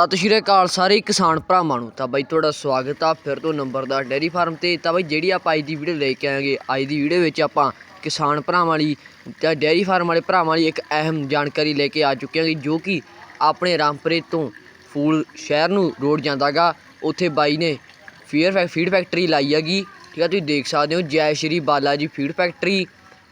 ਸਤਿ ਸ਼੍ਰੀ ਅਕਾਲ ਸਾਰੇ ਕਿਸਾਨ ਭਰਾਵਾਂ ਨੂੰ। ਤਾਂ ਬਾਈ, ਤੁਹਾਡਾ ਸਵਾਗਤ ਆ ਫਿਰ ਤੋਂ ਨੰਬਰ ਦਾ ਡੈਰੀ ਫਾਰਮ ਤੇ। ਤਾਂ ਬਾਈ, ਜਿਹੜੀ ਆਪਾਂ ਅੱਜ ਦੀ ਵੀਡੀਓ ਲੈ ਕੇ ਆਏਗੇ ਅੱਜ ਦੀ ਵੀਡੀਓ ਵਿੱਚ ਆਪਾਂ ਕਿਸਾਨ ਭਰਾਵਾਂ ਲਈ ਜਾਂ ਡੈਰੀ ਫਾਰਮ ਵਾਲੇ ਭਰਾਵਾਂ ਲਈ ਇੱਕ ਅਹਿਮ ਜਾਣਕਾਰੀ ਲੈ ਕੇ ਆ ਚੁੱਕੇ ਹਾਂ ਜੋ ਕਿ ਆਪਣੇ ਰਾਮਪੁਰੇ ਤੋਂ ਫੂਲ ਸ਼ਹਿਰ ਨੂੰ ਰੋਡ ਜਾਂਦਾਗਾ। ਉੱਥੇ ਬਾਈ ਨੇ ਫੀਅਰ ਫੈਕ ਫੀਡ ਫੈਕਟਰੀ ਲਾਈ ਹੈਗੀ। ਠੀਕ ਆ, ਤੁਸੀਂ ਦੇਖ ਸਕਦੇ ਹੋ, ਜੈ ਸ਼੍ਰੀ ਬਾਲਾ ਜੀ ਫੀਡ ਫੈਕਟਰੀ।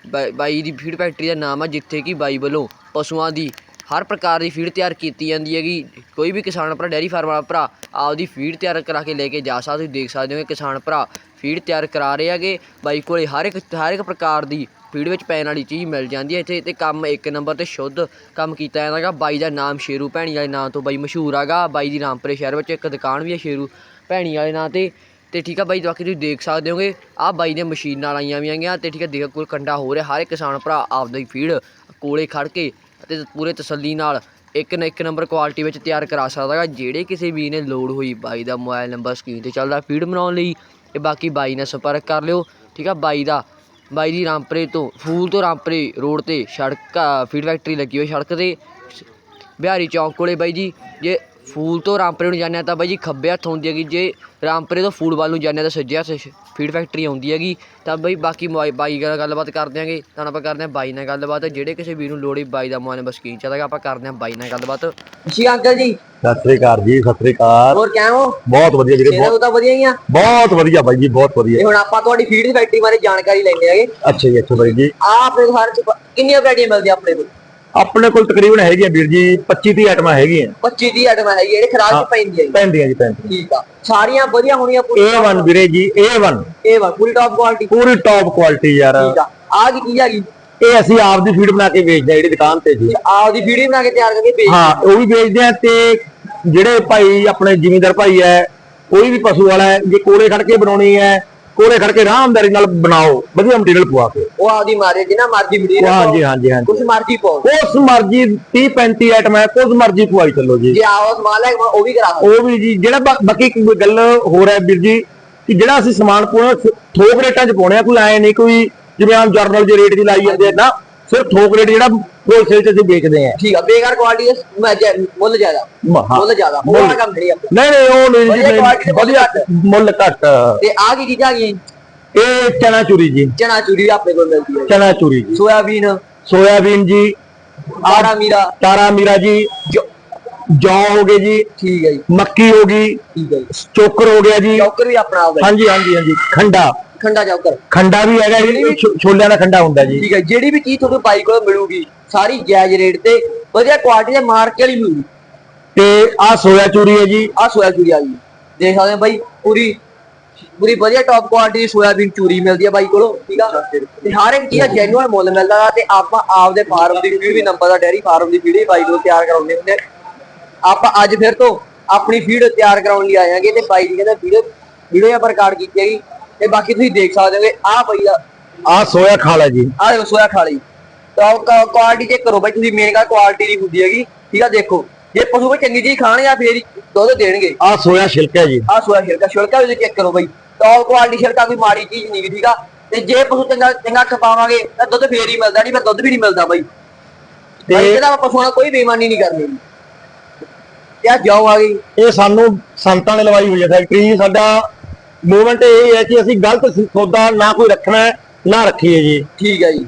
ਬਾ- ਬਾਈ ਦੀ ਫੀਡ ਫੈਕਟਰੀ ਦਾ ਨਾਮ ਆ, ਜਿੱਥੇ ਕਿ ਬਾਈ ਵੱਲੋਂ ਪਸ਼ੂਆਂ ਦੀ ਹਰ ਪ੍ਰਕਾਰ ਦੀ ਫੀਡ ਤਿਆਰ ਕੀਤੀ ਜਾਂਦੀ ਹੈਗੀ। ਕੋਈ ਵੀ ਕਿਸਾਨ ਭਰਾ ਡੈਰੀ ਫਾਰਮ ਵਾਲਾ ਭਰਾ ਆਪਦੀ ਫੀਡ ਤਿਆਰ ਕਰਾ ਕੇ ਲੈ ਕੇ ਜਾ ਸਕਦਾ, ਤੁਸੀਂ ਦੇਖ ਸਕਦੇ ਹੋ ਕਿ ਕਿਸਾਨ ਭਰਾ ਫੀਡ ਤਿਆਰ ਕਰਾ ਰਹੇ ਹੈਗੇ। ਬਾਈ ਕੋਲੇ ਹਰ ਇੱਕ ਹਰ ਇੱਕ ਪ੍ਰਕਾਰ ਦੀ ਫੀਡ ਵਿੱਚ ਪੈਣ ਵਾਲੀ ਚੀਜ਼ ਮਿਲ ਜਾਂਦੀ ਹੈ ਇੱਥੇ ਤੇ ਕੰਮ ਇੱਕ ਨੰਬਰ ਤੇ ਸ਼ੁੱਧ ਕੰਮ ਕੀਤਾ ਜਾਂਦਾ ਹੈਗਾ। ਬਾਈ ਦਾ ਨਾਮ ਸ਼ੇਰੂ ਭੈਣੀ ਵਾਲੇ ਨਾਂ ਤੋਂ ਬਾਈ ਮਸ਼ਹੂਰ ਹੈਗਾ। ਬਾਈ ਦੀ ਰਾਮਪੁਰੇ ਸ਼ਹਿਰ ਵਿੱਚ ਇੱਕ ਦੁਕਾਨ ਵੀ ਹੈ ਸ਼ੇਰੂ ਭੈਣੀ ਵਾਲੇ ਨਾਂ ਤੇ। ਤੇ ਠੀਕ ਆ ਬਾਈ, ਬਾਕੀ ਤੁਸੀਂ ਦੇਖ ਸਕਦੇ ਹੋਗੇ, ਆਹ ਬਾਈ ਨੇ ਮਸ਼ੀਨਾਂ ਲਾਈਆਂ ਆਈਆਂ ਵੀ ਆਗੀਆਂ ਤੇ ਠੀਕ ਆ, ਦੇਖੋ ਕੋਈ ਕੰਡਾ ਹੋ। ਰਿਹਾ ਹਰ ਇੱਕ ਕਿਸਾਨ ਭਰਾ ਆਪਦਾ ਹੀ ਫੀਡ ਕੋਲੇ ਖੜ ਕੇ ਅਤੇ ਪੂਰੇ ਤਸੱਲੀ ਨਾਲ ਇੱਕ ਨਾ ਇੱਕ ਨੰਬਰ ਕੁਆਲਿਟੀ ਵਿੱਚ ਤਿਆਰ ਕਰਾ ਸਕਦਾ ਹੈਗਾ। ਜਿਹੜੇ ਕਿਸੇ ਵੀ ਨੇ ਲੋੜ ਹੋਈ ਬਾਈ ਦਾ ਮੋਬਾਈਲ ਨੰਬਰ ਸਕਰੀਨ ਤੇ ਚੱਲਦਾ ਫੀਡ ਬਣਾਉਣ ਲਈ ਤੇ ਬਾਕੀ ਬਾਈ ਨਾਲ ਸੰਪਰਕ ਕਰ ਲਿਓ, ਠੀਕ ਆ? ਬਾਈ ਦਾ, ਬਾਈ ਦੀ ਰਾਮਪਰੇ ਤੋਂ, ਫੂਲ ਤੋਂ ਰਾਮਪਰੇ ਰੋਡ ਤੇ ਸੜਕ ਫੀਡ ਫੈਕਟਰੀ ਲੱਗੀ ਹੋਈ ਸੜਕ ਤੇ। ਬਿਹਾਰੀ ਚੌਂਕ ਕੋਲੇ ਬਾਈ ਜੀ, ਜੇ ਫੂਲ ਤੋਂ ਰਾਮਪਰੇ ਨੂੰ ਜਾਂਦੇ ਹਾਂ ਤਾਂ ਬਾਈ ਜੀ ਖੱਬੇ ਹੱਥ ਹੁੰਦੀ ਹੈਗੀ ਜੇ ਰਾਮਪਰੇ ਤੋਂ ਫੂਲ ਵੱਲ ਨੂੰ ਜਾਂਦੇ ਹਾਂ ਤਾਂ ਸੱਜੇ ਹੱਥ ਫੀਡ ਫੈਕਟਰੀ ਆਉਂਦੀ ਹੈਗੀ। ਤਾਂ ਬਾਈ ਬਾਕੀ ਮੋਬਾਈ- ਬਾਈ ਨਾਲ ਗੱਲਬਾਤ ਕਰਦੇ ਆਂਗੇ ਤਾਂ ਆਪਾਂ ਕਰਦੇ ਹਾਂ ਬਾਈ ਨਾਲ ਗੱਲਬਾਤ। ਜਿਹੜੇ ਕਿਸੇ ਵੀਰ ਨੂੰ ਲੋੜ ਬਾਈ ਦਾ ਮੋਬਾਈਲ ਨੰਬਰ ਸਕਰੀਨ ਚਾਹਦਾ ਆਪਾਂ ਕਰਦੇ ਹਾਂ ਬਾਈ ਨਾਲ ਗੱਲਬਾਤ। ਜੀ ਅੰਕਲ ਜੀ। ਸਤਿ ਸ੍ਰੀ ਅਕਾਲ ਜੀ ਸਤਿ ਸ੍ਰੀ ਅਕਾਲ। ਹੋਰ ਕਿਵੇਂ ਹੋ? ਬਹੁਤ ਵਧੀਆ ਜੀ ਤੇਰੇ ਤਾਂ ਵਧੀਆ ਹੀ ਆ? ਬਹੁਤ ਵਧੀਆ ਬਾਈ ਜੀ ਬਹੁਤ ਵਧੀਆ। ਹੁਣ ਆਪਾਂ ਤੁਹਾਡੀ ਫੀਡ ਫੈਕਟਰੀ ਬਾਰੇ ਜਾਣਕਾਰੀ ਲੈਣੇ ਆਗੇ ਅੱਛਾ ਜੀ ਅੱਛਾ ਬਾਈ ਜੀ। ਆ ਆਪਣੇ ਘਰ ਚ ਕਿੰਨੀਆਂ ਵੈਰਾਈਟੀਆਂ ਮਿਲਦੀਆਂ ਆਪਣੇ ਕੋਲ? ਆਪਣੇ ਕੋਲ ਤਕਰੀਬਨ ਹੈਗੀਆਂ ਵੀਰ ਜੀ 25 30 ਆਈਟਮਾਂ ਹੈਗੀਆਂ। 25 ਦੀ ਆਈਟਮਾਂ ਹੈਗੀ ਜਿਹੜੇ ਖਰਾਬ ਚ ਪੈਂਦੀਆਂ ਜੀ। ਪੈਂਦੀਆਂ ਜੀ ਪੈਂਦੀਆਂ। ਠੀਕ ਆ। ਸਾਰੀਆਂ ਵਧੀਆ ਹੋਣੀਆਂ ਪੂਰੀ A1 ਵੀਰੇ ਜੀ A1 ਇਹ ਵਾ ਪੂਰੀ ਟੌਪ ਕੁਆਲਿਟੀ ਪੂਰੀ ਟੌਪ ਕੁਆਲਿਟੀ ਯਾਰ। ਠੀਕ ਆ। ਆ ਕੀ ਕੀ ਹੈਗੀ ਇਹ ਅਸੀਂ ਆਪ ਦੀ ਫੀਡ ਬਣਾ ਕੇ ਵੇਚਦੇ ਆ ਜਿਹੜੀ ਦੁਕਾਨ ਤੇ ਜੀ। ਆਪ ਦੀ ਵੀਡੀਓ ਬਣਾ ਕੇ ਤਿਆਰ ਕਰਕੇ ਭੇਜ ਹਾਂ ਉਹ ਵੀ ਵੇਚਦੇ ਆ ਤੇ ਜਿਹੜੇ ਭਾਈ ਆਪਣੇ ਜ਼ਿਮੀਂਦਾਰ ਭਾਈ ਹੈ ਕੋਈ ਵੀ ਪਸ਼ੂ ਵਾਲਾ ਹੈ ਜੇ ਕੋਲੇ ਖੜ ਕੇ ਬਣਾਉਣੀ ਹੈ ਕੋਲੇ ਖੜ ਕੇ ਆਰਾਮਦਾਰੀ ਨਾਲ ਬਣਾਓ ਵਧੀਆ ਮਟੀਰੀਅਲ ਪਵਾ ਕੇ। ਉਹ ਆਪਦੀ ਮਾਰੇ ਜਿੰਨਾ ਮਰਜ਼ੀ ਵੀਡੀਓ ਹਾਂਜੀ ਹਾਂਜੀ ਹਾਂਜੀ। ਕੁਛ ਮਰਜ਼ੀ ਪਾਓ। ਉਸ ਮਰਜ਼ੀ 30 35 ਆਈਟਮ ਹੈ ਕੁਝ ਮਰਜ਼ੀ ਪਵਾਈ ਚੱਲੋ ਜੀ। ਜੇ ਆਓ ਸਮਾਨ ਲੈ ਉਹ ਵੀ ਕਰਾ ਉਹ ਵੀ ਜੀ ਜਿਹੜਾ ਬਾਕੀ ਇੱਕ ਗੱਲ ਹੋਰ ਹੈ ਵੀਰ ਜੀ ਕਿ ਜਿਹੜਾ ਅਸੀਂ ਸਮਾਨ ਪਾਉਣਾ ਥੋਕ ਰੇਟਾਂ 'ਚ ਪਾਉਣੇ ਆ ਕੋਈ ਐ ਨਹੀਂ ਕੋਈ ਜਿਵੇਂ ਆਮ ਜਰਨਲ ਜੇ ਰੇਟ ਦੀ ਲਾਈ ਜਾਂਦੇ ਆ ਨਾ। ਸਿਰਫ ਥੋਕ ਰੇਟ ਜਿਹੜਾ ਹੋਲਸੇਲ 'ਚ ਅਸੀਂ ਵੇਚਦੇ ਆ ਠੀਕ ਆ ਬੇਕਾਰ ਕੁਆਲਿਟੀ ਜੈ- ਮੁੱਲ ਜ਼ਿਆਦਾ ਹਾਂ। ਮੁੱਲ ਜ਼ਿਆਦਾ ਉਹ ਵਾਲਾ ਕੰਮ ਨਹੀਂ ਆਪਾਂ ਨਹੀਂ ਨਹੀਂ ਉਹ ਨਹੀਂ ਜੀ ਵਧੀਆ। ਮੁੱਲ ਘੱਟ। ਤੇ ਆ ਕੀ ਚੀਜ਼ਾਂ ਜੀ? ਇਹ ਚਨਾ ਚੂਰੀ ਜੀ। ਚਨਾ ਚੂਰੀ ਆਪਣੇ ਕੋਲ ਮਿਲਦੀ ਹੈ ਚਨਾ ਚੂਰੀ ਜੀ। ਸੋਇਆਬੀਨ। ਸੋਇਆਬੀਨ ਜੀ। ਆਰਾ ਮੀਰਾ। ਤਾਰਾ ਮੀਰਾ ਜੀ। ਜੋ- ਹੋ ਗਏ ਜੀ। ਠੀਕ ਹੈ ਜੀ। ਮੱਕੀ ਹੋ ਗਈ। ਠੀਕ ਹੈ ਚੋਕਰ ਹੋ ਗਿਆ ਜੀ। ਚੌਕਰ ਵੀ ਆਪਣਾ ਆਉਂਦਾ ਜੀ। ਹਾਂਜੀ ਹਾਂਜੀ ਹਾਂਜੀ। ਖੰਡਾ। ਖੰਡਾ ਚੌਕਰ ਖੰਡਾ ਵੀ ਹੈਗਾ ਜੀ ਛੋ- ਛੋਲਿਆਂ ਦਾ ਖੰਡਾ ਹੁੰਦਾ ਜੀ। ਠੀਕ ਹੈ ਜਿਹੜੀ ਵੀ ਚੀਜ਼ ਤੁਹਾਨੂੰ ਬਾਈ ਕੋਲ ਮਿਲੂਗੀ ਸਾਰੀ ਜਾਇਜ਼ ਰੇਟ ਤੇ ਵਧੀਆ ਕੁਆਲਿਟੀ ਦੇ ਮਾਰਕੇ ਵਾਲੀ ਮਿਲੂਗੀ। ਤੇ ਆ ਸੋਇਆ ਚੂਰੀ ਹੈ ਜੀ। ਆ ਸੋਇਆ ਚੂਰੀ ਆ ਗਈ ਦੇਖ ਸਕਦੇ ਹੋ ਬਾਈ ਪੂਰੀ ਪੂਰੀ ਵਧੀਆ ਟੌਪ ਕੁਆਲਿਟੀ ਦੀ ਸੋਇਆਬੀਨ ਚੂਰੀ ਮਿਲਦੀ ਆ ਬਾਈ ਕੋਲੋਂ ਠੀਕ ਆ? ਤੇ ਹਰ ਇੱਕ ਚੀਜ਼ ਜੈਨੂਅਲ ਮੁੱਲ ਮਿਲਦਾ ਗਾ ਤੇ ਆਪਾਂ ਆਪਦੇ ਫਾਰਮ ਦੀ ਫੀਡ ਵੀ ਨੰਬਰ ਦਾ ਡੈਰੀ ਫਾਰਮ ਦੀ ਫੀਡ ਵੀ ਬਾਈ ਕੋਲ ਤਿਆਰ ਕਰਾਉਂਦੇ ਹੁੰਦੇ ਆ। ਆਪਾਂ ਅੱਜ ਫਿਰ ਤੋਂ ਆਪਣੀ ਫੀਡ ਤਿਆਰ ਕਰਾਉਣ ਲਈ ਆਇਆਂਗੇ ਤੇ ਬਾਈ ਦੀ ਕਹਿੰਦਾ ਵੀਡੀਓ ਵੀਡੀਓ ਆਪਾਂ ਰਿਕਾਰਡ ਕੀਤੀ ਹੈਗੀ ਤੇ ਬਾਕੀ ਤੁਸੀਂ ਦੇਖ ਸਕਦੇ ਹੋਗੇ ਆ ਬਈ ਦਾ ਆ। ਸੋਇਆ ਖਾਲਾ ਜੀ। ਆ ਦੇਖੋ ਸੋਇਆ ਖਾ ਲਈ ਤਾਂ ਕੁਆਲਿਟੀ ਚੈੱਕ ਕਰੋ ਬਾਈ ਤੁਸੀਂ ਮੇਨ ਗੱਲ ਕੁਆਲਿਟੀ ਦੀ ਹੁੰਦੀ ਹੈਗੀ। ਠੀਕ ਆ ਦੇਖੋ। ਜੇ ਪਸ਼ੂ ਕੋਈ ਚੰਗੀ ਚੀਜ਼ ਖਾਣਗੇ ਫੇਰ ਹੀ ਦੁੱਧ ਦੇਣਗੇ। ਆ ਸੋਇਆ ਛਿਲਕਾ ਜੀ। ਆ ਸੋਇਆ ਛਿਲਕਾ ਛਿਲਕਾ ਵੀ ਚੈੱਕ ਕਰੋ ਬਾਈ। ਟੌਪ ਕੁਆਲਿਟੀ ਛਿਲਕਾ ਕੋਈ ਮਾੜੀ ਚੀਜ਼ ਨਹੀਂ ਠੀਕ ਆ। ਤੇ ਜੇ ਪਸ਼ੂ ਚੰਗਾ ਚੰਗਾ ਖਪਾਵਾਂਗੇ ਤਾਂ ਦੁੱਧ ਫੇਰ ਹੀ ਮਿਲਦਾ ਨਹੀਂ ਫਿਰ ਦੁੱਧ ਵੀ ਨਹੀਂ ਮਿਲਦਾ ਬਾਈ। ਤੇ ਇਹਦਾ ਪਸ਼ੂਆਂ ਨਾਲ ਕੋਈ ਬੇਈਮਾਨੀ ਨਹੀਂ ਕਰਨੀ। ਆ ਜਾਓ ਆ ਗਈ। ਇਹ ਸਾਨੂੰ ਸੰਤਾਂ ਨੇ ਲਵਾਈ ਹੋਈ ਹੈ ਫੈਕਟਰੀ ਸਾਡਾ ਮੂਵਮੈਂਟ ਇਹ ਹੈ ਕਿ ਅਸੀਂ ਗਲਤ ਸੌਦਾ ਨਾ ਕੋਈ ਰੱਖਣਾ ਹੈ, ਨਾ ਰੱਖੀਏ ਜੀ। ਠੀਕ ਹੈ ਜੀ।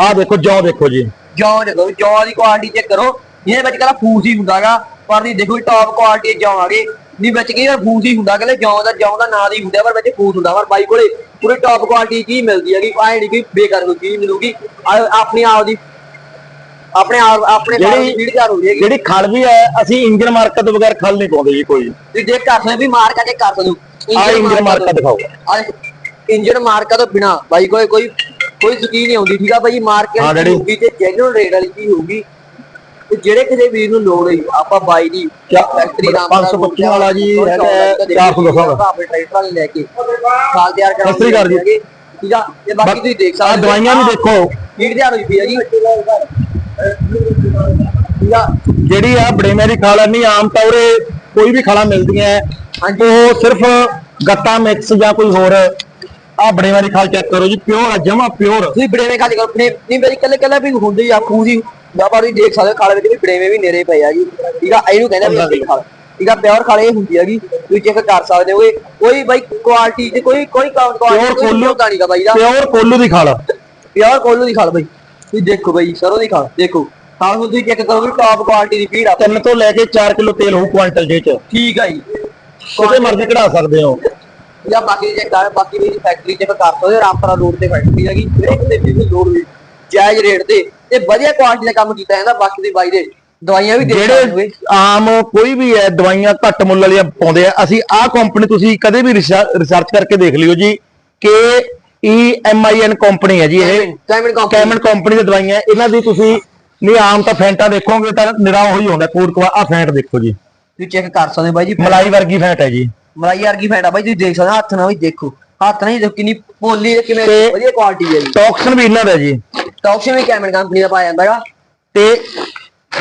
ਆ ਦੇਖੋ ਜੌ ਦੇਖੋ ਜੀ। ਜੌਂ ਦੇਖੋ ਜੌਂ ਦੀ ਕੁਆਲਿਟੀ ਚੈੱਕ ਕਰੋ। ਇਹਦੇ ਵਿੱਚ ਕਹਿੰਦਾ ਫੂਸ ਹੀ ਹੁੰਦਾਗਾ। ਪਰ ਨਹੀਂ ਦੇਖੋ ਟੌਪ ਕੁਆਲਿਟੀ ਜੌਂ ਆ ਗਏ ਨਹੀਂ ਵਿੱਚ ਕੀ ਫੂਸ ਹੀ ਹੁੰਦਾ ਕਹਿੰਦੇ ਜੌਂ ਦਾ ਜੌਂ ਦਾ ਨਾਂ ਦੀ ਹੁੰਦਾ ਪਰ ਵਿੱਚ ਫੂਸ ਹੁੰਦਾ। ਪਰ ਬਾਈ ਕੋਲੇ ਪੂਰੀ ਟੌਪ ਕੁਆਲਿਟੀ ਕੀ ਮਿਲਦੀ ਹੈਗੀ ਆਏ ਨਹੀਂ ਕੋਈ ਬੇਕਾਰ ਕੋਈ ਚੀਜ਼ ਮਿਲੂਗੀ ਆ- ਆਪਣੀ ਆਪ ਦੀ ਆਪਣੇ ਆਪ ਆਪਣੇ ਬਾਪ ਦੀ ਜਿਹੜੀ- ਫੀਡ ਹੋ ਜਾਏਗੀ ਜਿਹੜੀ ਖਲ ਵੀ ਹੈ ਅਸੀਂ ਇੰਜਨ ਮਾਰਕਾ ਤੋਂ ਬਗੈਰ ਖਲ ਨਹੀਂ ਪਾਉਂਦੇ ਜੀ ਕੋਈ। ਤੁਸੀਂ ਦੇਖ ਕਰ ਸਕਦੇ ਵੀ ਮਾਰਕਾ ਚੈੱਕ ਕਰ ਸਕਦੇ ਹੋ ਆ ਇੰਜਨ ਮਾਰਕਾ ਦਿਖਾਓ ਆ ਇੰਜਨ ਮਾਰਕਾ ਤੋਂ ਬਿਨਾ ਬਾਈ ਕੋਈ ਕੋਈ ਕੋਈ ਯਕੀਨ ਨਹੀਂ ਆਉਂਦੀ ਠੀਕ ਆ ਬਾਈ ਮਾਰਕੀਟ ਹਾਂ, ਦੀ। ਹੋਊਗੀ ਤੇ ਜੈਨੂਅਲ ਰੇਟ ਵਾਲੀ ਚੀਜ਼ ਹੋਊਗੀ ਤੇ ਜਿਹੜੇ ਕਿਸੇ ਵੀਰ ਨੂੰ ਲੋੜ ਹੋਈ ਆਪਾਂ ਬਾਈ ਦੀ ਫੈਕਟਰੀ ਦਾ 525 ਵਾਲਾ ਜੀ ਹੈਗਾ 410 ਵਾਲਾ। ਆਪਣੇ ਟਰੈਕਟਰ ਵਾਲੇ ਲੈ ਕੇ ਖਾਲ ਤਿਆਰ ਕਰਾਉਣ ਸਤਿ ਸ੍ਰੀ ਅਕਾਲ ਜੀ। ਹੈਗੇ, ਠੀਕ ਆ ਤੇ ਬਾਕੀ ਤੁਸੀਂ ਦੇਖ ਸਕਦੇ ਆ ਹੋ। ਦਵਾਈਆਂ ਵੀ ਦੇਖੋ ਫੀਡ ਤਿਆਰ ਹੋਈ ਪਈ ਹੈ ਜੀ ਠੀਕ ਆ ਜਿਹੜੀ ਆ ਬੜੇਵੇਂ ਦੀ ਖਾਲ ਨਹੀਂ ਆਮ ਤੌਰੇ ਕੋਈ ਵੀ ਖਾਲਾਂ ਮਿਲਦੀਆਂ ਹੈ। ਉਹ ਸਿਰਫ ਗੱਤਾ ਮਿਕਸ ਜਾਂ ਕੋਈ ਹੋਰ ਆ ਬੜੇਵੇਂ ਦੀ ਖਾਲ ਚੈੱਕ ਕਰੋ ਜੀ ਪਿਓਰ ਆ ਜਮਾ ਪਿਓਰ ਤੁਸੀਂ ਬੜੇਵੇਂ ਖਾਲੀ ਕਰੋ। ਆਪਣੇ ਨਹੀਂ ਮੇਰੀ ਕੱਲੇ ਕੱਲੇ ਵੀ ਹੁੰਦੀ ਆ ਖੂਹ ਦੀ ਬਾਬਾ ਜੀ ਦੇਖ ਸਕਦੇ ਹੋ ਖਾਲੇ ਵਿੱਚ ਵੀ ਬੜੇਵੇਂ ਵੀ ਨੇਰੇ ਪਏ ਆ ਜੀ। ਠੀਕ ਆ ਇਹਨੂੰ ਕਹਿੰਦੇ ਵੀ ਅਸੀਂ ਖਾਲ ਠੀਕ ਆ ਪਿਓਰ ਖਾਲੇ ਇਹ ਹੁੰਦੀ ਹੈਗੀ। ਤੁਸੀਂ ਚੈੱਕ ਕਰ ਸਕਦੇ ਹੋਗੇ। ਕੋਈ ਬਾਈ ਕੁਆਲਿਟੀ ਤੇ ਕੋਈ ਕੋਈ ਪਿਓਰ ਕੋਲੂ ਨਹੀਂਗਾ ਬਾਈ ਦਾ। ਪਿਓਰ ਕੋਲੂ ਦੀ ਖਾਲ ਪਿਓਰ ਕੋਲੂ ਦੀ ਖਾਲ ਬਾਈ। ਤੁਸੀਂ ਦੇਖੋ ਬਾਈ ਸਰੋਂ ਦੀ ਖਾਲ ਦੇਖੋ। ਖਾਲ ਹੁਣ ਤੁਸੀਂ ਚੈੱਕ ਕਰੋਗੇ ਟਾਪ ਕੁਆਲਿਟੀ ਦੀ ਫੀਡ ਆ ਤਿੰਨ ਤੋਂ ਲੈ ਕੇ 4 ਕਿਲੋ ਤੇਲ ਹੋਊ ਕੁਆਂਟਲ ਜੇ ਚ ਠੀਕ ਆ ਜੀ। ਕਿਤੇ ਮਰਜ਼ੀ ਕਢਾ ਸਕਦੇ ਹੋ। ਜਾਂ ਬਾਕੀ ਚੈੱਕ ਕਰ ਬਾਕੀ ਵੀ ਫੈਕਟਰੀ ਚੈੱਕ ਕਰ ਸਕਦੇ ਰਾਮਪੁਰਾ ਰੋਡ ਤੇ ਫੈਕਟਰੀ ਹੈਗੀ ਹਰੇਕ ਦੇ ਵੀ ਲੋੜ ਵੀ ਜਾਇਜ਼ ਰੇਟ ਤੇ। ਤੇ ਵਧੀਆ ਕੁਆਲਿਟੀ ਦਾ ਕੰਮ ਕੀਤਾ ਜਾਂਦਾ ਬਾਕੀ ਦੀ ਬਾਈ ਦੇ ਦਵਾਈਆਂ ਵੀ ਦੇ ਜਿਹੜੇ ਆਮ ਕੋਈ ਵੀ ਹੈ ਦਵਾਈਆਂ ਘੱਟ ਮੁੱਲ ਵਾਲੀਆਂ ਪਾਉਂਦੇ ਆ। ਅਸੀਂ ਆਹ ਕੰਪਨੀ ਤੁਸੀਂ ਕਦੇ ਵੀ ਰਿਸਰਚ ਕਰਕੇ ਦੇਖ ਲਿਓ ਜੀ ਕਿ E M I N company ਹੈ ਜੀ ਇਹ। ਕੈਮਨ ਕੰਪਨੀ ਦੀ ਦਵਾਈਆਂ ਇਹਨਾਂ ਦੀ ਤੁਸੀਂ ਨਹੀਂ ਆਮ ਤਾਂ ਫੈਂਟਾ ਦੇਖੋਗੇ ਤਾਂ ਨਿਰਾ ਉਹੀ ਹੁੰਦਾ ਕੋਟਕਵਾ ਆ ਫੈਂਟ ਦੇਖੋ ਜੀ। ਤੁਸੀਂ ਚੈੱਕ ਕਰ ਸਕਦੇ ਹੋ ਬਾਈ ਜੀ। ਮਲਾਈ ਵਰਗੀ ਫੈਂਟ ਹੈ ਜੀ। ਮਲਾਈ ਵਰਗੀ ਫੈਂਟ ਆ ਬਾਈ ਤੁਸੀਂ ਦੇਖ ਸਕਦੇ ਹੋ ਹੱਥ ਨਾਲ ਵੀ ਦੇਖੋ। ਹੱਥ ਨਾਲ ਹੀ ਦੇਖੋ ਕਿੰਨੀ ਪੋਲੀ ਤੇ ਕਿਵੇਂ ਤੇ- ਵਧੀਆ ਕੁਆਲਿਟੀ ਹੈ ਜੀ। ਟੌਕਸਨ ਵੀ ਇਹਨਾਂ ਦਾ ਜੀ। ਟੌਕਸ਼ਨ ਵੀ ਕੈਮਨ ਕੰਪਨੀ ਦਾ ਪਾਇਆ ਜਾਂਦਾ ਹੈਗਾ ਤੇ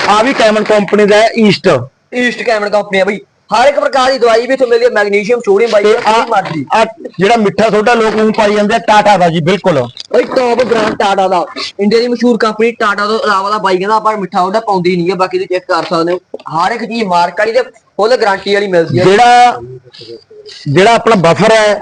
ਆ ਵੀ ਕੈਮਨ ਕੰਪਨੀ ਦਾ ਹੈ ਈਸਟ ਈਸਟ ਕੈਮਨ ਕੰਪਨੀ ਆ ਬਾਈ। ਹਰ ਇੱਕ ਪ੍ਰਕਾਰ ਦੀ ਦਵਾਈ ਵੀ ਇੱਥੇ ਮਿਲਦੀ ਹੈ ਮੈਗਨੀਸ਼ੀਅਮ ਸੋਡੀਅਮ ਬਾਈ ਜਿਹੜੀ ਮਰਜ਼ੀ। ਆ ਜਿਹੜਾ ਮਿੱਠਾ ਸੋਡਾ ਲੋਕ ਨੂੰ ਪਾਈ ਜਾਂਦੇ ਆ ਟਾਟਾ ਦਾ ਜੀ ਬਿਲਕੁਲ। ਬਈ ਟੌਪ ਬ੍ਰਾਂਡ ਟਾਟਾ ਦਾ। ਇੰਡੀਆ ਦੀ ਮਸ਼ਹੂਰ ਕੰਪਨੀ ਟਾਟਾ ਤੋਂ ਇਲਾਵਾ ਦਾ ਬਾਈ ਕਹਿੰਦਾ ਆਪਾਂ ਮਿੱਠਾ ਉਹਦਾ ਪਾਉਂਦੀ ਨਹੀਂ ਹੈ ਬਾਕੀ ਤੁਸੀਂ ਚੈੱਕ ਕਰ ਸਕਦੇ ਹੋ। ਹਰ ਇੱਕ ਚੀਜ਼ ਮਾਰਕ ਵਾਲੀ ਤੇ ਫੁੱਲ ਗਾਰੰਟੀ ਵਾਲੀ ਮਿਲਦੀ ਹੈ। ਜਿਹੜਾ ਜਿਹੜਾ ਆਪਣਾ ਬਫਰ ਹੈ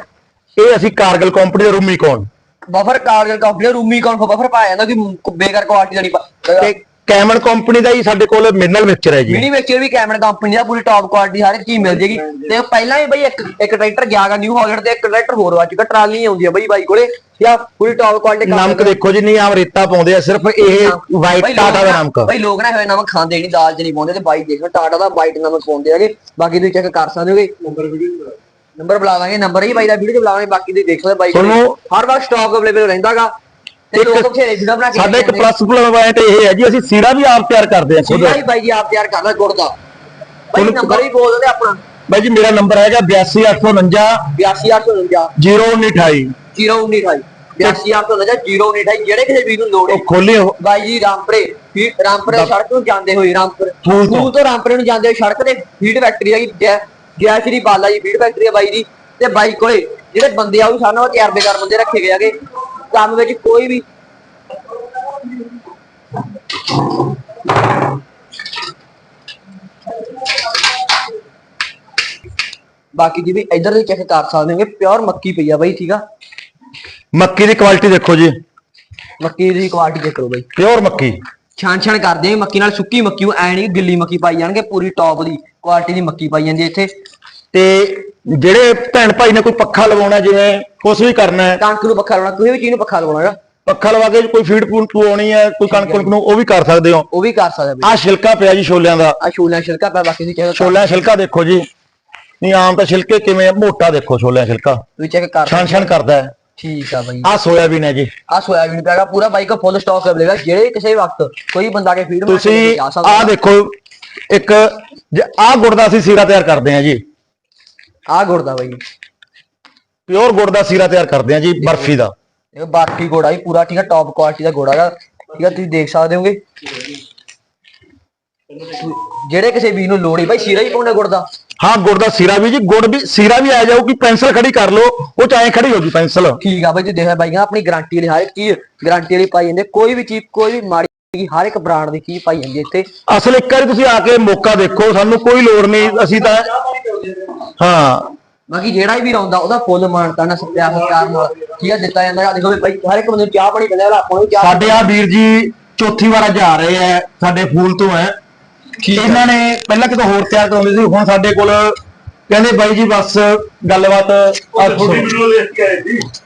ਇਹ ਅਸੀਂ ਕਾਰਗਲ ਕੰਪਨੀ ਦਾ Rumicon buffer Cargill company Rumicon buffer ਪਾਇਆ ਜਾਂਦਾ ਕਿ ਬੇਕਾਰ ਕੁਆਲਿਟੀ ਦਾ ਨਹੀਂ ਤੇ ਪਾ ਕੈਮਨ ਕੰਪਨੀ ਦਾ ਹੀ ਸਾਡੇ ਕੋਲ ਮਿਨਰਲ ਮਿਕਸਚਰ ਹੈ ਜੀ। ਮਿਨੀ ਵਿੱਚ ਵੀ ਕੈਮਨ ਕੰਪਨੀ ਦਾ ਪੂਰੀ ਟੌਪ ਕੁਆਲਿਟੀ ਹਰ ਇੱਕ ਚੀਜ਼ ਮਿਲ ਜੇਗੀ। ਤੇ ਪਹਿਲਾਂ ਵੀ ਬਈ ਇੱਕ ਇੱਕ ਟਰੈਕਟਰ ਗਿਆਗਾ ਨਿਊ ਹਾਲੈਂਡ ਤੇ ਇੱਕ ਟਰੈਕਟਰ ਹੋਰ ਆ ਚੁੱਕਾ ਟਰਾਲੀ ਆਉਂਦੀ ਆ ਬਈ ਬਾਈ ਕੋਲੇ ਜਾਂ ਪੂਰੀ ਟੌਪ ਕੁਆਲਿਟੀ ਨਮਕ ਦੇਖੋ ਜੀ ਨਹੀਂ ਆਮ ਰੇਤਾ ਪਾਉਂਦੇ ਆ ਸਿਰਫ ਇਹ ਵਾਈਟ ਟਾਟਾ ਦਾ ਨਮਕ। ਬਈ ਲੋਕ ਨਾ ਹੋਏ ਨਮਕ ਖਾਂਦੇ ਨਹੀਂ ਦਾਲ ਚ ਨਹੀਂ ਪਾਉਂਦੇ ਤੇ ਬਾਈ ਦੇਖੋ ਟਾਟਾ ਦਾ ਵਾਈਟ ਨਮਕ ਪਾਉਂਦੇ ਹੈਗੇ ਬਾਕੀ ਤੁਸੀਂ ਚੈੱਕ ਕਰ ਸਕਦੇ ਹੋਗੇ। ਨੰਬਰ ਵੀਡੀਓ ਨੰਬਰ ਬੁਲਾ ਦਾਂਗੇ ਨੰਬਰ ਹੀ ਬਾਈ ਦਾ ਵੀਡੀਓ ਚ ਬੁਲਾਵਾਂਗੇ ਬਾਕੀ ਤੁਸੀਂ ਦੇਖ ਸਕਦੇ ਬਾਈ ਹਰ ਵਕਤ ਸਟਾਕ ਅਵੇਲੇਬਲ ਰਹਿੰਦਾਗਾ ਤੇ ਇੱਕ- ਲੋਕ ਬਥੇਰੇ ਵੀਡੀਓ ਬਣਾ ਕੇ ਸਾਡਾ ਇੱਕ ਜਾਂਦੇ ਨੇ। ਪਲੱਸ ਪੁਆਇੰਟ ਇਹ ਹੈ ਜੀ ਅਸੀਂ ਸੀਰਾ ਵੀ ਆਪ ਤਿਆਰ ਕਰਦੇ ਆ ਖੁਦ। ਹੀ ਬਾਈ ਜੀ ਆਪ ਤਿਆਰ ਕਰਦਾ ਗੁੜ ਦਾ। ਬਾਈ ਨੰਬਰ ਵੀ ਬੋਲ ਦਿੰਦੇ ਆਪਣਾ। ਬਾਈ ਜੀ ਮੇਰਾ ਨੰਬਰ ਹੈਗਾ 82849 82849 0928 0928 82849 0928 ਜਿਹੜੇ ਕਿਸੇ ਵੀਰ ਨੂੰ ਲੋੜ ਹੈ। ਉਹ ਖੋਲੇ ਬਾਈ ਜੀ ਰਾਮਪਰੇ। ਫੀਡ ਰਾਮਪਰੇ ਸੜਕ ਨੂੰ ਜਾਂਦੇ ਹੋਏ ਰਾਮਪੁਰ। ਫੂਲ ਤੋਂ। ਫੂਲ ਤੋਂ ਰਾਮਪਰੇ ਨੂੰ ਜਾਂਦੇ ਹੋਏ ਸੜਕ ਤੇ ਫੀਡ ਫੈਕਟਰੀ ਹੈਗੀ ਜੈ ਜੈ ਸ਼੍ਰੀ ਬਾਲਾ ਜੀ ਫੀਡ ਫੈਕਟਰੀ ਹੈ ਬਾਈ ਦੀ ਤੇ ਬਾਈ ਕੋਲੇ ਜਿਹੜੇ ਬੰਦੇ ਆ ਉਹ ਨਾਲੋਂ ਤਜਰਬੇਕਾਰ ਬੰਦੇ ਰੱਖੇ ਗਏ ਹੈਗੇ। ਕੰਮ ਵਿੱਚ ਕੋਈ ਵੀ ਬਾਕੀ ਜੀ ਵੀ ਇਧਰ ਦੇ ਚੈੱਕ ਕਰ ਸਕਦੇ ਹੋਗੇ ਪਿਓਰ ਮੱਕੀ ਪਈ ਆ ਬਾਈ ਠੀਕ ਆ? ਮੱਕੀ ਦੀ ਕੁਆਲਿਟੀ ਦੇਖੋ ਜੀ। ਮੱਕੀ ਦੀ ਕੁਆਲਿਟੀ ਚੈੱਕ ਕਰੋ ਬਾਈ। ਪਿਓਰ ਮੱਕੀ। ਛਾਣ ਛਾਣ ਕਰਦੇ ਆ ਮੱਕੀ ਨਾਲ ਸੁੱਕੀ ਮੱਕੀ ਨੂੰ ਐ ਨਹੀਂ ਗਿੱਲੀ ਮੱਕੀ ਪਾਈ ਜਾਣਗੇ ਪੂਰੀ ਟੌਪ ਦੀ ਕੁਆਲਿਟੀ ਦੀ ਮੱਕੀ ਪਾਈ ਜਾਂਦੀ ਇੱਥੇ। ਤੇ ਜਿਹੜੇ ਭੈਣ ਭਾਈ ਨੇ ਕੋਈ ਪੱਖਾ ਲਵਾਉਣਾ ਜਿਵੇਂ ਕੁਝ ਵੀ ਕਰਨਾ ਹੈ ਕਣਕ ਨੂੰ ਪੱਖਾ ਲਾਉਣਾ ਕਿਸੇ ਵੀ ਚੀਜ਼ ਨੂੰ ਪੱਖਾ ਲਵਾਉਣਾ ਹੈਗਾ, ਪੱਖਾ ਲਵਾ ਕੇ ਕੋਈ ਫੀਡ ਫੂਡ ਪਵਾਉਣੀ ਹੈ ਕੋਈ ਕਣਕ ਕੁਣਕ ਨੂੰ ਉਹ ਵੀ ਕਰ ਸਕਦੇ ਹੋ। ਉਹ ਵੀ ਕਰ ਸਕਦਾ ਬਈ ਆਹ ਛਿਲਕਾ ਪਿਆ ਜੀ ਛੋਲਿਆਂ ਦਾ। ਆ ਛੋਲਿਆਂ ਛਿਲਕਾ ਪਾ ਬਾਕੀ ਦੀ ਚੈੱਕ ਛੋਲਿਆਂ ਛਿਲਕਾ ਦੇਖੋ ਜੀ। ਨਹੀਂ ਆਮ ਤਾਂ ਛਿਲਕੇ ਕਿਵੇਂ ਆ, ਮੋਟਾ ਦੇਖੋ ਛੋਲਿਆਂ ਛਿਲਕਾ। ਤੁਸੀਂ ਚੈੱਕ ਕਰ ਛਣ ਛਣ ਕਰਦਾ ਹੈ। ਠੀਕ ਆ ਬਾਈ। ਆਹ ਸੋਇਆਬੀਨ ਹੈ ਜੀ। ਆ ਸੋਇਆਬੀਨ ਪਿਆਗਾ ਪੂਰਾ ਬਾਈ ਕੋ ਫੁੱਲ ਸਟਾਕ ਅਵੇਲੇਬਲ ਜਿਹੜੇ ਕਿਸੇ ਵਕਤ ਕੋਈ ਬੰਦਾ ਕੇ ਫੀਡ ਤੁਸੀਂ ਆਹ ਦੇਖੋ ਇੱਕ ਆਹ ਗੁੜ ਦਾ ਅਸੀਂ ਸੀਰਾ ਤਿਆਰ ਕਰਦੇ ਹਾਂ ਜੀ। ਆ ਗੁੜ ਦਾ ਬਾਈ। ਪਿਓਰ ਗੁੜ ਦਾ ਸੀਰਾ ਤਿਆਰ ਕਰਦੇ ਹਾਂ ਜੀ ਬਰਫੀ ਦਾ। ਇਹ ਬਾਕੀ ਗੋੜਾ ਵੀ ਪੂਰਾ ਠੀਕ ਆ ਟੌਪ ਕੁਆਲਿਟੀ ਦਾ ਗੋੜਾ ਹੈਗਾ ਠੀਕ ਆ ਤੁਸੀਂ ਦੇਖ ਸਕਦੇ ਹੋਗੇ। ਜਿਹੜੇ ਕਿਸੇ ਵੀ ਨੂੰ ਲੋੜ ਹੈ ਬਾਈ ਸੀਰਾ ਹੀ ਪਾਉਣਾ ਗੁੜ ਦਾ? ਹਾਂ ਗੁੜ ਦਾ ਸੀਰਾ ਵੀ ਜੀ ਗੁੜ ਵੀ ਸੀਰਾ ਵੀ ਆ ਜਾਊ ਕਿ ਪੈਨਸਲ ਖੜੀ ਕਰ ਲਓ ਉਹ ਚਾਹੇ ਖੜੀ ਹੋ ਜੂ ਪੈਨਸਲ। ਠੀਕ ਆ ਬਾਈ ਜੀ ਦੇਖਿਆ ਬਾਈ ਕਹਿੰਦਾ ਆਪਣੀ ਗਾਰੰਟੀ ਵਾਲੀ ਹਰ ਇੱਕ ਚੀਜ਼ ਗਾਰੰਟੀ ਵਾਲੀ ਪਾਈ ਜਾਂਦੇ ਕੋਈ ਵੀ ਚੀਜ਼ ਕੋਈ ਵੀ ਮਾੜੀ ਨਹੀਂ, ਹਰ ਇੱਕ ਬ੍ਰਾਂਡ ਦੀ ਚੀਜ਼ ਪਾਈ ਜਾਂਦੀ ਹੈ ਇੱਥੇ। ਅਸਲ ਇੱਕ ਵਾਰੀ ਤੁਸੀਂ ਆ ਕੇ ਮੌਕਾ ਦੇਖੋ ਸਾਨੂੰ ਕੋਈ ਲੋੜ ਨਹੀਂ ਅਸੀਂ ਤਾਂ ਹਾਂ। ਬਾਕੀ ਜਿਹੜਾ ਵੀ ਆਉਂਦਾ ਉਹਦਾ ਫੁੱਲ ਮਾਨਤਾ ਨਾਲ ਸਤਿਆ ਸਤਿਕਾਰ ਨਾਲ ਠੀਕ ਆ ਦਿੱਤਾ ਜਾਂਦਾ। ਦੇਖੋ ਵੀ ਬਾਈ ਹਰ ਇੱਕ ਬੰਦੇ ਨੂੰ ਚਾਹ ਪਾਣੀ ਪਿੰਦਾ ਵਾਲਾ ਆਪਾਂ ਨੂੰ ਚਾਹ ਸਾਡੇ ਆ ਵੀਰ ਜੀ ਚੌਥੀ ਵਾਰ ਅੱਜ ਆ ਰਹੇ ਆ ਸਾਡੇ ਫੂਲ ਤੋਂ ਹੈ। ਇਹਨਾਂ ਨੇ ਪਹਿਲਾਂ ਕਿਤੇ ਹੋਰ ਤਿਆਰ ਕਰਾਉਂਦੇ ਸੀ ਹੁਣ ਸਾਡੇ ਕੋਲ ਕਹਿੰਦੇ ਬਾਈ ਜੀ ਬਸ ਗੱਲਬਾਤ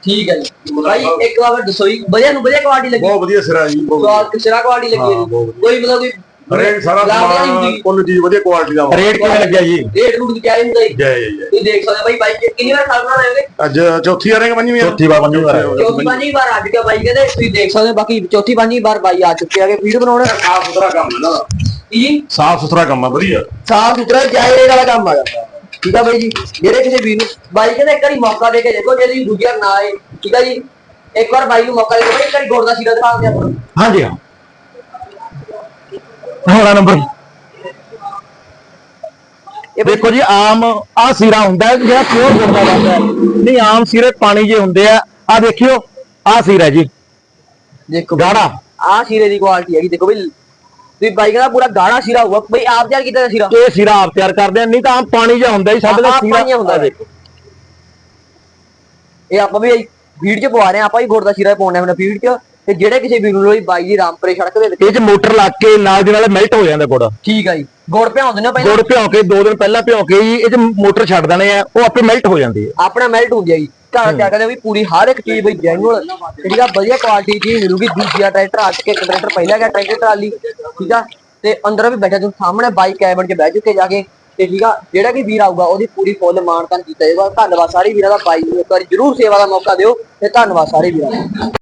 ਠੀਕ ਹੈ ਜੀ। ਬਾਈ ਇੱਕ ਵਾਰ ਦੱਸੋ ਜੀ ਵਧੀਆ ਨੂੰ ਵਧੀਆ ਕੁਆਲਿਟੀ ਲੱਗੀ? ਬਹੁਤ ਵਧੀਆ ਸਿਰਾ ਜੀ ਬਹੁਤ ਕਿਸਰਾ ਕੁਆਲਿਟੀ ਲੱਗੀ? ਕੋਈ ਮਤਲਬ ਕੋਈ ਹਰੇਕ ਸਾਰਾ ਸਮਾਨ ਹੁੰਦੀ। ਕੁੱਲ ਚੀਜ਼ ਵਧੀਆ ਕੁਆਲਿਟੀ ਦਾ ਰੇਟ ਕਿਵੇਂ ਲੱਗਿਆ ਜੀ? ਰੇਟ ਰੂਟ ਦੀ ਚਾਹੀਦੀ ਹੁੰਦਾ ਜੀ। ਜੈ ਜੈ ਜੈ। ਤੁਸੀਂ ਦੇਖ ਸਕਦੇ ਹੋ ਬਾਈ ਬਾਈ ਕਿੰਨੀ ਵਾਰ ਖਾਣਾ ਆਏਗੇ ਅੱਜ ਚੌਥੀ ਵਾਰ ਹੈ ਕਿ ਪੰਜਵੀਂ ਚੌਥੀ ਵਾਰ, ਪੰਜਵੀਂ ਵਾਰ। ਹੈ। ਚੌਥੀ ਪੰਜਵੀਂ ਵਾਰ ਅੱਜ ਕੇ ਬਾਈ ਕਹਿੰਦੇ? ਤੁਸੀਂ ਦੇਖ ਸਕਦੇ ਹੋ ਬਾਕੀ ਚੌਥੀ ਪੰਜਵੀਂ ਵਾਰ ਬਾਈ ਆ ਚੁੱਕੇ ਆਗੇ ਵੀਡੀਓ ਬਣਾਉਣ। ਸਾਫ਼ ਸੁਥਰਾ ਕੰਮ ਹੈ ਨਾ। ਜੀ? ਸਾਫ਼ ਸੁਥਰਾ ਕੰਮ ਹੈ ਵਧੀਆ। ਸਾਫ਼ ਸੁਥਰਾ ਜਾਇਰੇ ਵਾਲਾ ਕੰਮ ਆ। ਠੀਕ ਆ ਬਾਈ ਜੀ। ਜਿਹੜੇ ਕਿਸੇ ਵੀਰ ਨੂੰ ਬਾਈ ਕਹਿੰਦੇ ਇੱਕ ਵਾਰੀ ਮੌਕਾ ਦੇ ਕੇ ਦੇਖੋ ਜੇ ਤੁਸੀਂ ਦੂਜੀ ਵਾਰ ਨਾ ਆਏ। ਠੀਕ ਆ ਜੀ। ਇੱਕ ਵਾਰ ਬਾਈ ਨੂੰ ਮੌਕਾ ਦੇ ਕੇ ਬਾਈ ਇੱਕ ਵਾਰੀ ਗੋੜ ਦਾ ਸੀਰਾ ਦਿਖਾ ਨੂੰ। ਹਾਂਜੀ ਹਾਂ। ਹੋਣਾ ਨੰਬਰ। ਦੇਖੋ ਜੀ ਆਮ ਆ ਸੀਰਾ ਹੁੰਦਾ ਹੈ ਜਿਹੜਾ ਪਿਓਰ ਗੁੜ ਦਾ ਬਣਦਾ ਹੈ। ਨਹੀਂ ਆਮ ਸੀਰੇ ਪਾਣੀ ਜੇ ਹੁੰਦੇ ਆ। ਆ ਦੇਖਿਓ ਆ ਸੀਰਾ ਜੀ। ਦੇਖੋ ਗਾੜਾ। ਆ ਸੀਰੇ ਦੀ ਕੁਆਲਿਟੀ ਹੈਗੀ। ਦੇਖੋ ਬਈ ਵੀ ਬਾਈ ਕਹਿੰਦਾ ਪੂਰਾ ਗਾੜਾ ਸਿਰਾ ਹੋਊਗਾ। ਬਈ ਆਪ ਤਿਆਰ ਕੀਤਾ ਸਿਰਾ? ਇਹ ਸਿਰਾ ਆਪ ਤਿਆਰ ਕਰਦੇ ਆ। ਨਹੀਂ ਤਾਂ ਆਮ ਪਾਣੀ ਜਿਹਾ ਹੁੰਦਾ ਹੀ ਸਾਡੇ ਦਾ ਸਿਰਾ ਹੁੰਦਾ ਦੇਖੋ। ਇਹ ਆਪਾਂ ਵੀ 'ਚ ਪਵਾ ਰਹੇ ਆ। ਆਪਾਂ ਹੀ ਗੁੜ ਦਾ ਸਿਰਾ ਪਾਉਣਾ ਆਪਣਾ ਫੀਡ 'ਚ। ਤੇ ਜਿਹੜੇ ਕਿਸੇ ਵੀਰ ਨੂੰ ਲਈ ਬਾਈ ਦੀ ਰਾਮਪੁਰੇ ਸੜਕ ਦੇ ਵਿੱਚ ਇਹ ਚ ਮੋਟਰ ਲੱਗ ਕੇ ਨਾਲ ਦੀ ਨਾਲ ਮੈਲਟ ਹੋ ਜਾਂਦਾ ਗੁੜ। ਠੀਕ ਆ ਜੀ। ਗੁੜ ਭਿਉਂ ਦਿੰਦੇ ਪਹਿਲਾਂ? ਗੁੜ ਭਿਉਂ ਕੇ ਦੋ ਦਿਨ ਪਹਿਲਾਂ ਭਿਉਂ ਕੇ ਹੀ ਇਹ ਚ ਮੋਟਰ ਛੱਡ ਦੇਣੇ ਆ ਉਹ ਆਪੇ ਮੈਲਟ ਹੋ ਜਾਂਦੀ ਹੈ ਆਪਣਾ ਮੈਲਟ ਹੁੰਦੀ ਆ ਜੀ। ਘਰ ਤਿਆਰ ਕਰਦੇ ਆ ਵੀ ਪੂਰੀ ਹਰ ਇੱਕ ਚੀਜ਼ ਬਈ ਜੈਨੂਅਲ ਜਿਹੜੀ ਆ ਵਧੀਆ ਕੁਆਲਿਟੀ ਦੀ ਮਿਲੂਗੀ। ਦੂਜਾ ਟਰੈਕਟਰ ਅੱਟ ਕੇ ਇੱਕ ਟਰੈਕਟਰ ਪਹਿਲਾਂ ਗਿਆ ਟਰੈਕਟਰ ਟਰਾਲੀ ਠੀਕ ਆ? ਤੇ ਅੰਦਰ ਵੀ ਬੈਠਾ ਤੁਸੀਂ ਸਾਹਮਣੇ ਬਾਈਕ ਕੈਬਨ 'ਚ ਬਹਿ ਚੁੱਕੇ ਜਾ ਕੇ। ਤੇ ਠੀਕ ਆ ਜਿਹੜਾ ਵੀ ਵੀਰ ਆਊਗਾ ਉਹਦੀ ਪੂਰੀ ਫੁੱਲ ਮਾਨਤਾਨ ਕੀਤਾ ਜਾਊਗਾ। ਧੰਨਵਾਦ ਸਾਰੇ ਵੀਰਾਂ ਦਾ ਬਾਈ ਨੂੰ ਇੱਕ ਵਾਰੀ ਜਰੂਰ ਸੇਵਾ ਦਾ ਮੌਕਾ ਦਿਓ ਤੇ ਧੰਨਵਾਦ ਸਾਰੇ ਵੀਰਾਂ ਦਾ।